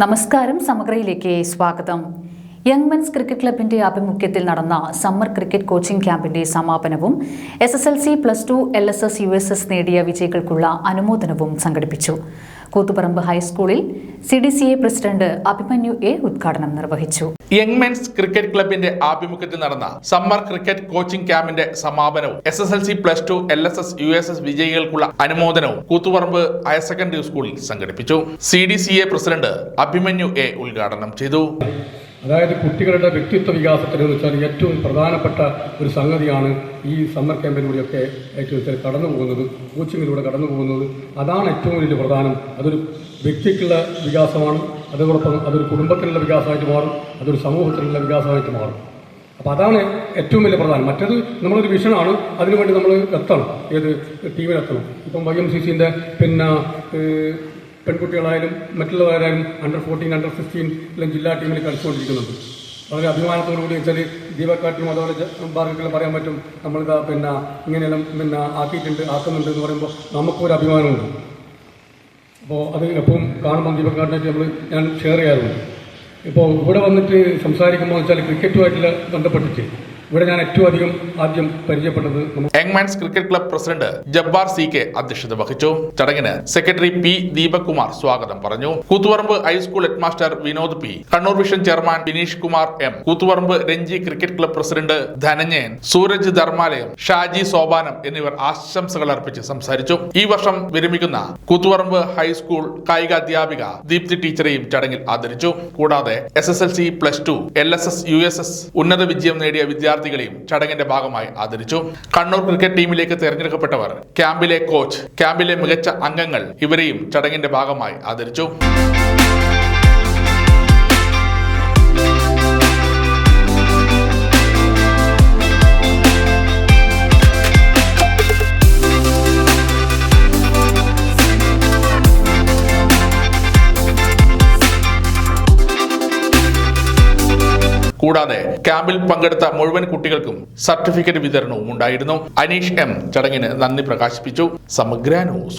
നമസ്കാരം സമഗ്രയിലേക്ക് സ്വാഗതം. Young men's cricket ക്ലബിന്റെ ആഭിമുഖ്യത്തിൽ നടന്ന സമ്മർ ക്രിക്കറ്റ് കോച്ചിംഗ് ക്യാമ്പിന്റെ സമാപനവും S S L C plus two L S S U S S നേടിയ വിജയികൾക്കുള്ള അനുമോദനവും സംഘടിപ്പിച്ചു. കൂത്തുപറമ്പ് ഹൈസ്കൂളിൽ C D C A president Abhimanyu A ഉദ്ഘാടനം നിർവഹിച്ചു. യങ് മെൻസ് ക്രിക്കറ്റ് ക്ലബിന്റെ ആഭിമുഖ്യത്തിൽ നടന്ന സമ്മർ ക്രിക്കറ്റ് കോച്ചിംഗ് ക്യാമ്പിന്റെ സമാപനവും S S L C plus two L S S U S S വിജയികൾക്കുള്ള അനുമോദനവും കൂത്തുപറമ്പ് ഹയർ സെക്കൻഡറി സ്കൂളിൽ സംഘടിപ്പിച്ചു. C D C A president Abhimanyu A ഉദ്ഘാടനം ചെയ്തു. അതായത് കുട്ടികളുടെ വ്യക്തിത്വ വികാസത്തിന് എന്ന് വെച്ചാൽ ഏറ്റവും പ്രധാനപ്പെട്ട ഒരു സംഗതിയാണ് ഈ സമ്മർ ക്യാമ്പിലൂടെയൊക്കെ ഏറ്റവും കടന്നു പോകുന്നത് കോച്ചിങ്ങിലൂടെ കടന്നു പോകുന്നത് അതാണ് ഏറ്റവും വലിയ പ്രധാനം. അതൊരു വ്യക്തിക്കുള്ള വികാസമാണ് അതോടൊപ്പം അതൊരു കുടുംബത്തിനുള്ള വികാസമായിട്ട് മാറും അതൊരു സമൂഹത്തിനുള്ള വികാസമായിട്ട് മാറും. അപ്പോൾ അതാണ് ഏറ്റവും വലിയ പ്രധാനം. മറ്റേത് നമ്മളൊരു വിഷനാണ് അതിനുവേണ്ടി നമ്മൾ എത്തണം. ഏത് ടീമിലെത്തണം ഇപ്പം വൈ എം സി സിന്റെ പിന്നെ പെൺകുട്ടികളായാലും മറ്റുള്ളവരായാലും അണ്ടർ ഫോർട്ടീൻ അണ്ടർ ഫിഫ്റ്റീൻ എല്ലാം ജില്ലാ ടീമിൽ കളിച്ചുകൊണ്ടിരിക്കുന്നുണ്ട്. വളരെ അഭിമാനത്തോടു കൂടി വെച്ചാൽ ദീപക്കാട്ടിലും അതുപോലെ ബാർക്കെല്ലാം പറയാൻ പറ്റും നമ്മളിതാ പിന്നെ ഇങ്ങനെയെല്ലാം പിന്നെ ആക്കിയിട്ടുണ്ട് ആക്കുന്നുണ്ട് എന്ന് പറയുമ്പോൾ നമുക്കൊരു അഭിമാനമുണ്ട്. അപ്പോൾ അത് എപ്പോഴും കാണുമ്പോൾ ദീപക്കാട്ടിനായിട്ട് നമ്മൾ ഞാൻ ഷെയർ ചെയ്യാറുണ്ട്. ഇപ്പോൾ ഇവിടെ വന്നിട്ട് സംസാരിക്കുമ്പോൾ വെച്ചാൽ ക്രിക്കറ്റുമായിട്ടുള്ള ബന്ധപ്പെട്ടിട്ട് ഇവിടെ ഞാൻ ഏറ്റവും അധികം ആദ്യം പരിചയപ്പെട്ടത് young man's young cricket club president Jabbar C K അധ്യക്ഷത വഹിച്ചു. ചടങ്ങിന് സെക്രട്ടറി പി ദീപകുമാർ സ്വാഗതം പറഞ്ഞു. Koothuparamba high school head master Vinod P Kannur vision chairman Bineesh Kumar M Koothuparamba Ranji cricket club president Dhananjayan Sooraj Dharmalayam Shaji Sopanam എന്നിവർ ആശംസകൾ അർപ്പിച്ച് സംസാരിച്ചു. ഈ വർഷം വിരമിക്കുന്ന കൂത്തുപറമ്പ് ഹൈസ്കൂൾ കായിക അധ്യാപിക ദീപ്തി ടീച്ചറെയും ചടങ്ങിൽ ആദരിച്ചു. കൂടാതെ S S L C plus two L S S U S S ഉന്നത വിജയം നേടിയ വിദ്യാർത്ഥികളെയും ചടങ്ങിന്റെ ഭാഗമായി ആദരിച്ചു. കണ്ണൂർ ക്രിക്കറ്റ് ടീമിലേക്ക് തെരഞ്ഞെടുക്കപ്പെട്ടവർ ക്യാമ്പിലെ കോച്ച് ക്യാമ്പിലെ മികച്ച അംഗങ്ങൾ ഇവരെയും ചടങ്ങിന്റെ ഭാഗമായി ആദരിച്ചു. കൂടാതെ ക്യാമ്പിൽ പങ്കെടുത്ത മുഴുവൻ കുട്ടികൾക്കും സർട്ടിഫിക്കറ്റ് വിതരണവും ഉണ്ടായിരുന്നു. അനീഷ് എം ചടങ്ങിന് നന്ദി പ്രകാശിപ്പിച്ചു. സമഗ്ര ന്യൂസ്.